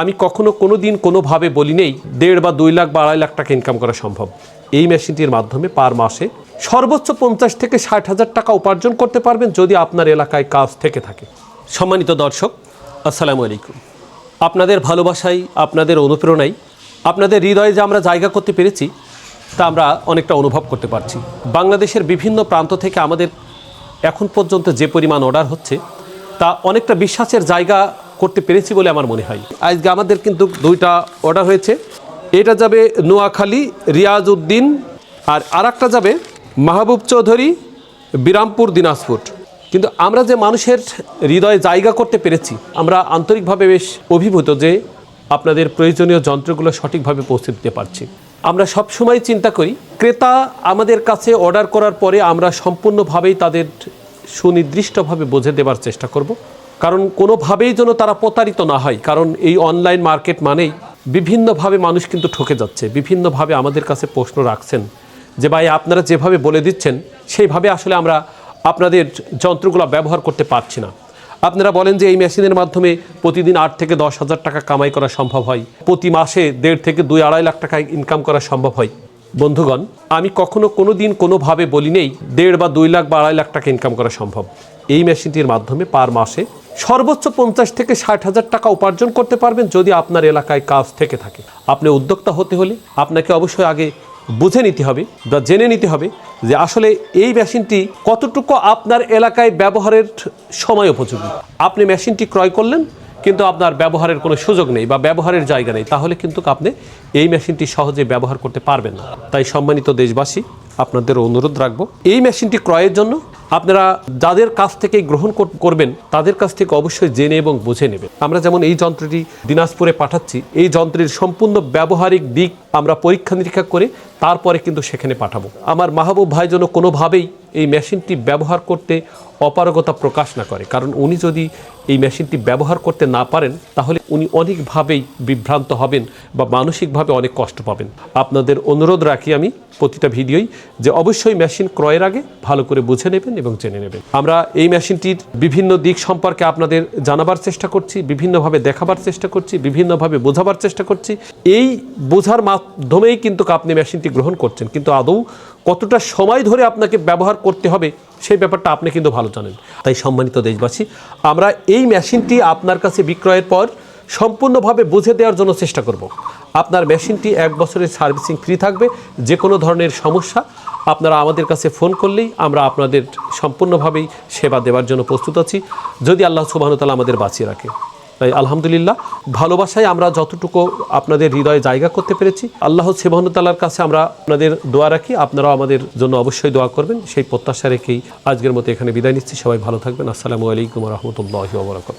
আমি কখনো কোনো দিন কোনোভাবে বলি নেই দেড় বা দুই লাখ বা আড়াই লাখ টাকা ইনকাম করা সম্ভব। এই মেশিনটির মাধ্যমে পার মাসে সর্বোচ্চ পঞ্চাশ থেকে ষাট হাজার টাকা উপার্জন করতে পারবেন যদি আপনার এলাকায় কাজ থেকে থাকে। সম্মানিত দর্শক, আসসালামু আলাইকুম। আপনাদের ভালোবাসাই, আপনাদের অনুপ্রেরণাই, আপনাদের হৃদয়ে যে আমরা জায়গা করতে পেরেছি, তা আমরা অনেকটা অনুভব করতে পারছি। বাংলাদেশের বিভিন্ন প্রান্ত থেকে আমাদের এখন পর্যন্ত যে পরিমাণ অর্ডার হচ্ছে, তা অনেকটা বিশ্বাসের জায়গা করতে পেরেছি বলে আমার মনে হয়। আজকে আমাদের কিন্তু দুইটা অর্ডার হয়েছে। এটা যাবে নোয়াখালী রিয়াজ উদ্দিন আর আরেকটা যাবে মাহবুব চৌধুরী বিরামপুর দিনাজপুর। কিন্তু আমরা যে মানুষের হৃদয়ে জায়গা করতে পেরেছি, আমরা আন্তরিকভাবে বেশ অভিভূত যে আপনাদের প্রয়োজনীয় যন্ত্রগুলো সঠিকভাবে পৌঁছে দিতে পারছি। আমরা সব সময় চিন্তা করি, ক্রেতা আমাদের কাছে অর্ডার করার পরে আমরা সম্পূর্ণভাবেই তাদের সুনির্দিষ্টভাবে বোঝে দেবার চেষ্টা করব। কারণ কোনোভাবেই যেন তারা প্রতারিত না হয়, কারণ এই অনলাইন মার্কেট মানেই বিভিন্নভাবে মানুষ কিন্তু ঠকে যাচ্ছে, বিভিন্নভাবে আমাদের কাছে প্রশ্ন রাখছেন যে ভাই আপনারা যেভাবে বলে দিচ্ছেন, সেইভাবে আসলে আমরা আপনাদের যন্ত্রগুলো ব্যবহার করতে পারছি না। আপনারা বলেন যে এই মেশিনের মাধ্যমে প্রতিদিন আট থেকে দশ হাজার টাকা কামাই করা সম্ভব হয়, প্রতি মাসে দেড় থেকে দুই আড়াই লাখ টাকা ইনকাম করা সম্ভব হয়। বন্ধুগণ, আমি কখনো কোনো দিন কোনোভাবে বলি নেই, দেড় বা দুই লাখ বা আড়াই লাখ টাকা ইনকাম করা সম্ভব। এই মেশিনটির মাধ্যমে পার মাসে সর্বোচ্চ পঞ্চাশ থেকে ষাট হাজার টাকা উপার্জন করতে পারবেন যদি আপনার এলাকায় কাজ থেকে থাকে। আপনি উদ্যোক্তা হতে হলে আপনাকে অবশ্যই আগে বুঝে নিতে হবে বা জেনে নিতে হবে যে আসলে এই মেশিনটি কতটুকু আপনার এলাকায় ব্যবহারের সময় উপযোগী। আপনি মেশিনটি ক্রয় করলেন কিন্তু আপনার ব্যবহারের কোনো সুযোগ নেই বা ব্যবহারের জায়গা নেই, তাহলে কিন্তু আপনি এই মেশিনটি সহজে ব্যবহার করতে পারবেন না। তাই সম্মানিত দেশবাসী, আপনাদের অনুরোধ রাখব, এই মেশিনটি ক্রয়ের জন্য আপনারা যাদের কাছ থেকে গ্রহণ কর- করবেন, তাদের কাছ থেকে অবশ্যই জেনে এবং বুঝে নেবেন। আমরা যেমন এই যন্ত্রটি দিনাজপুরে পাঠাচ্ছি, এই যন্ত্রের সম্পূর্ণ ব্যবহারিক দিক আমরা পরীক্ষা নিরীক্ষা করে তারপরে কিন্তু সেখানে পাঠাবো। আমার মাহবুব ভাই যেন কোনোভাবেই এই মেশিনটি ব্যবহার করতে অপারগতা প্রকাশ না করে। কারণ উনি যদি এই মেশিনটি ব্যবহার করতে না পারেন, তাহলে উনি অনেকভাবেই বিভ্রান্ত হবেন বা মানসিকভাবে অনেক কষ্ট পাবেন। আপনাদের অনুরোধ রাখি আমি প্রতিটা ভিডিওই যে অবশ্যই মেশিন ক্রয়ের আগে ভালো করে বুঝে নেবেন এবং জেনে নেবেন। আমরা এই মেশিনটির বিভিন্ন দিক সম্পর্কে আপনাদের জানাবার চেষ্টা করছি, বিভিন্নভাবে দেখাবার চেষ্টা করছি, বিভিন্নভাবে বোঝাবার চেষ্টা করছি। এই বোঝার মাধ্যমেই কিন্তু আপনি মেশিনটি গ্রহণ করছেন। কিন্তু আদৌ কতটা সময় ধরে আপনাকে ব্যবহার করতে হবে, সেই ব্যাপারটা আপনি কিন্তু ভালো জানেন। তাই সম্মানিত দেশবাসী, আমরা এই মেশিনটি আপনার কাছে বিক্রয়ের পর সম্পূর্ণভাবে বুঝে দেওয়ার জন্য চেষ্টা করব। আপনার মেশিনটি এক বছরের সার্ভিসিং ফ্রি থাকবে যে কোনো ধরনের সমস্যা, আপনারা আমাদের কাছে ফোন করলেই আমরা আপনাদের সম্পূর্ণভাবেই সেবা দেওয়ার জন্য প্রস্তুত আছি। যদি আল্লাহ সুবাহতালা আমাদের বাঁচিয়ে রাখে। তাই আলহামদুলিল্লাহ, ভালোবাসায় আমরা যতটুকু আপনাদের হৃদয়ে জায়গা করতে পেরেছি, আল্লাহ সেবাহতালার কাছে আমরা আপনাদের দোয়া রাখি, আপনারাও আমাদের জন্য অবশ্যই দোয়া করবেন, সেই প্রত্যাশা রেখেই আজকের মতো এখানে বিদায় নিচ্ছি, সবাই ভালো থাকবেন, আসসালামু আলাইকুম রহমতুল্লাহ বরাকাত